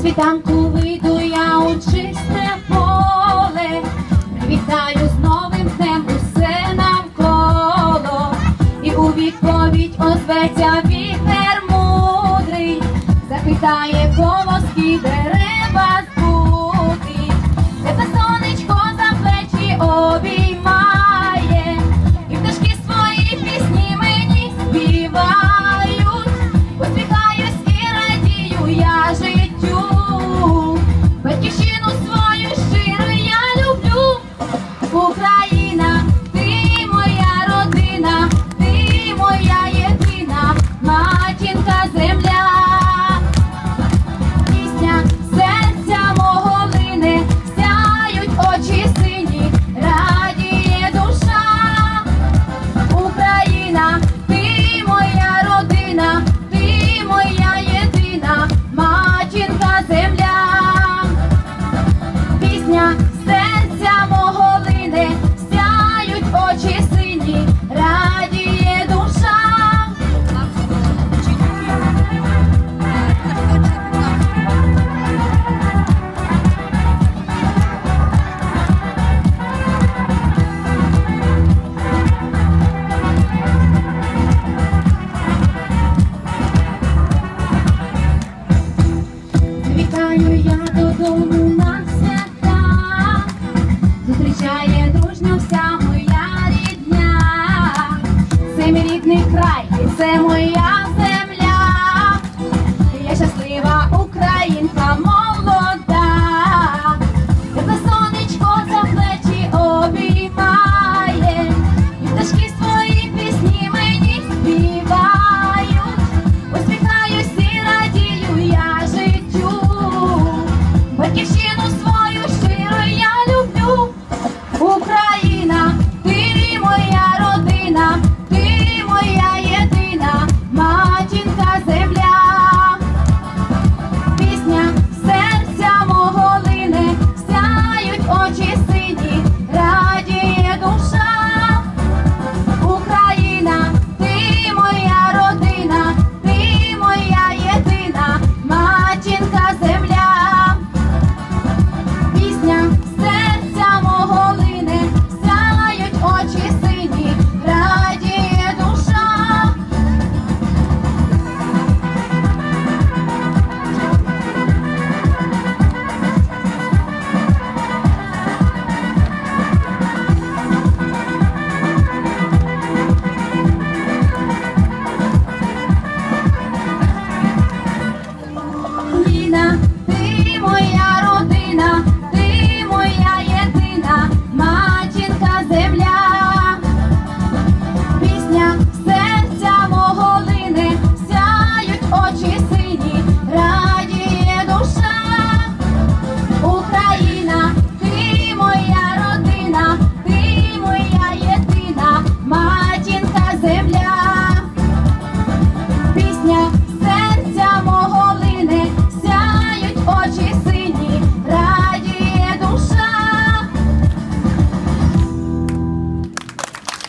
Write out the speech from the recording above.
світанку вийду я у чисте поле, привітаю з новим днем усе навколо, і у відповідь озветься вітер мудрий, запитає колоски дерева свята, зустрічає дружня вся моя рідня, це мій рідний край, і це моя